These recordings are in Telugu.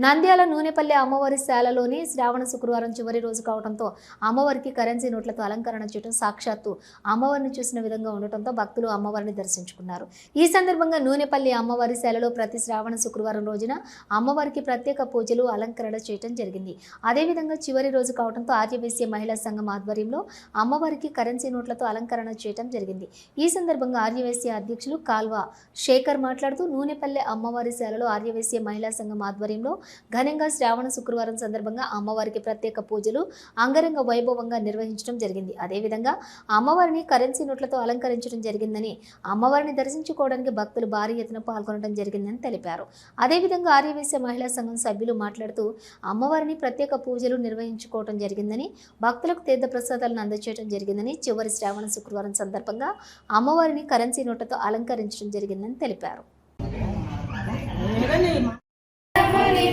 నంద్యాల నూనెపల్లి అమ్మవారి శాలలోని శ్రావణ శుక్రవారం చివరి రోజు కావడంతో అమ్మవారికి కరెన్సీ నోట్లతో అలంకరణ చేయడం సాక్షాత్తు అమ్మవారిని చూసిన విధంగా ఉండటంతో భక్తులు అమ్మవారిని దర్శించుకున్నారు. ఈ సందర్భంగా నూనెపల్లి అమ్మవారి శాలలో ప్రతి శ్రావణ శుక్రవారం రోజున అమ్మవారికి ప్రత్యేక పూజలు అలంకరణ చేయడం జరిగింది. అదేవిధంగా చివరి రోజు కావడంతో ఆర్యవైశ్య మహిళా సంఘం ఆధ్వర్యంలో అమ్మవారికి కరెన్సీ నోట్లతో అలంకరణ చేయడం జరిగింది. ఈ సందర్భంగా ఆర్యవైశ్య అధ్యక్షులు కాల్వ శేఖర్ మాట్లాడుతూ నూనెపల్లె అమ్మవారి శాలలో ఆర్యవైశ్య మహిళా సంఘం ఆధ్వర్యంలో ఘనంగా శ్రావణ శుక్రవారం సందర్భంగా అమ్మవారికి ప్రత్యేక పూజలు అంగరంగ వైభవంగా నిర్వహించడం జరిగింది. అదేవిధంగా అమ్మవారిని కరెన్సీ నోట్లతో అలంకరించడం జరిగిందని అమ్మవారిని దర్శించుకోవడానికి భక్తులు భారీ ఎత్తున పాల్గొనడం జరిగిందని తెలిపారు. అదేవిధంగా ఆర్యవేశ్య మహిళా సంఘం సభ్యులు మాట్లాడుతూ అమ్మవారిని ప్రత్యేక పూజలు నిర్వహించుకోవడం జరిగిందని భక్తులకు తీర్థ ప్రసాదాలను అందజేయడం జరిగిందని చివరి శ్రావణ శుక్రవారం సందర్భంగా అమ్మవారిని కరెన్సీ నోట్లతో అలంకరించడం జరిగిందని తెలిపారు.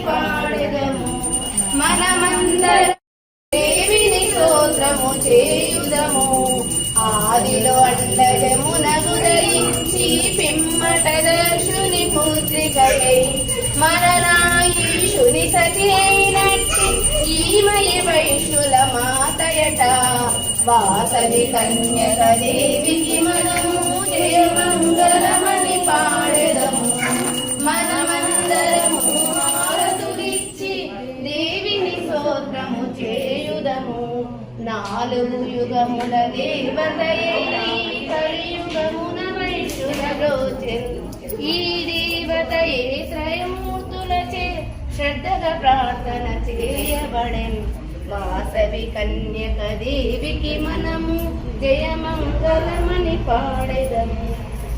పాడదము. మనమందరం దేవిని స్తోత్రము చేయుదము. ఆదిలో అండజమున గురించి పిమ్మట దర్శుని పుత్రికయై మరనాయీశుని సతి అయినట్టి ఈమయ వైష్ణుల మాతయట. వాసవి కన్యక దేవికి మనము జయమంగళమని పాడెదము నాలుగు యుగముల దేవతయే కలియుగమున వైశ్యులలో ఈ దేవతయే త్రయమూర్తులచే శ్రద్ధగా ప్రార్థన చేయబడెను. వాసవి కన్యక దేవికి మనము జయమంగళమని పాడెదము.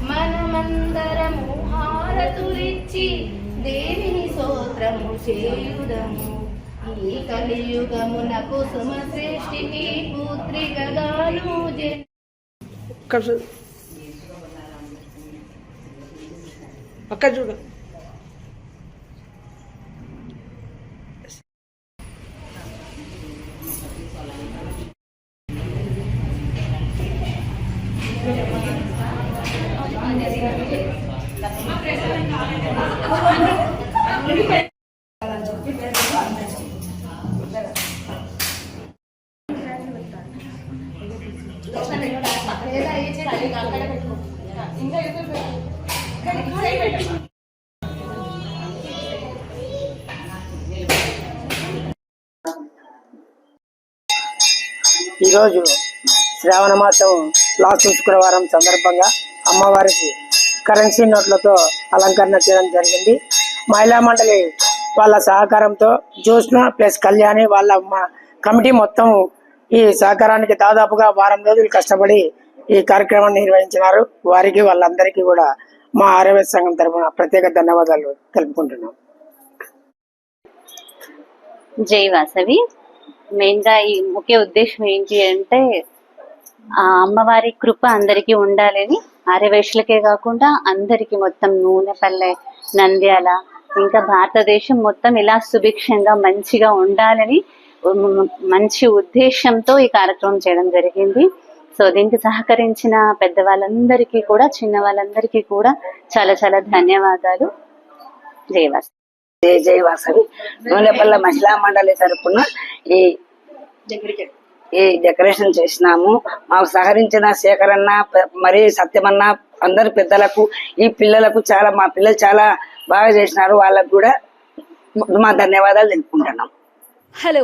మనమందరము హారతులిచ్చి దేవిని సోత్రము చేయుదము? ఈ కలియుగమునకు సుమ శ్రేష్ఠికి పుత్రికగాను జన్ ఒక్క చూ- ఈరోజు శ్రావణ మాసం లాస్ట్ శుక్రవారం సందర్భంగా అమ్మవారికి కరెన్సీ నోట్లతో అలంకరణ చేయడం జరిగింది. మహిళా మండలి వాళ్ళ సహకారంతో జ్యోత్స్న ప్లస్ కళ్యాణి వాళ్ళ కమిటీ మొత్తం ఈ సహకారానికి దాదాపుగా వారం రోజులు కష్టపడి ఈ కార్యక్రమాన్ని నిర్వహించినారు. వారికి వాళ్ళందరికీ కూడా మా ఆరోగ్య సంఘం తరఫున ప్రత్యేక ధన్యవాదాలు తెలుపుకుంటున్నాం. జై వాసవి. మెయిన్గా ఈ ముఖ్య ఉద్దేశం ఏంటి అంటే ఆ అమ్మవారి కృప అందరికీ ఉండాలని ఆర్యవేశ్లకే కాకుండా అందరికీ మొత్తం నూనెపల్లె నంద్యాల ఇంకా భారతదేశం మొత్తం ఇలా సుభిక్షంగా మంచిగా ఉండాలని మంచి ఉద్దేశంతో ఈ కార్యక్రమం చేయడం జరిగింది. సో దీనికి సహకరించిన పెద్దవాళ్ళందరికీ కూడా చిన్న వాళ్ళందరికీ కూడా చాలా చాలా ధన్యవాదాలు. జై వాసవి జై జై వాసవి. నూనెపల్ల మహిళా మండలి తరపున ఈ ఈ డెకరేషన్ చేసినాము. మాకు సహకరించిన శేఖరన్న మరి సత్యమన్న అందరి పెద్దలకు ఈ పిల్లలకు చాలా మా పిల్లలు చాలా బాగా చేసినారు. వాళ్ళకు కూడా మా ధన్యవాదాలు తెలుపుకుంటున్నాం. హలో.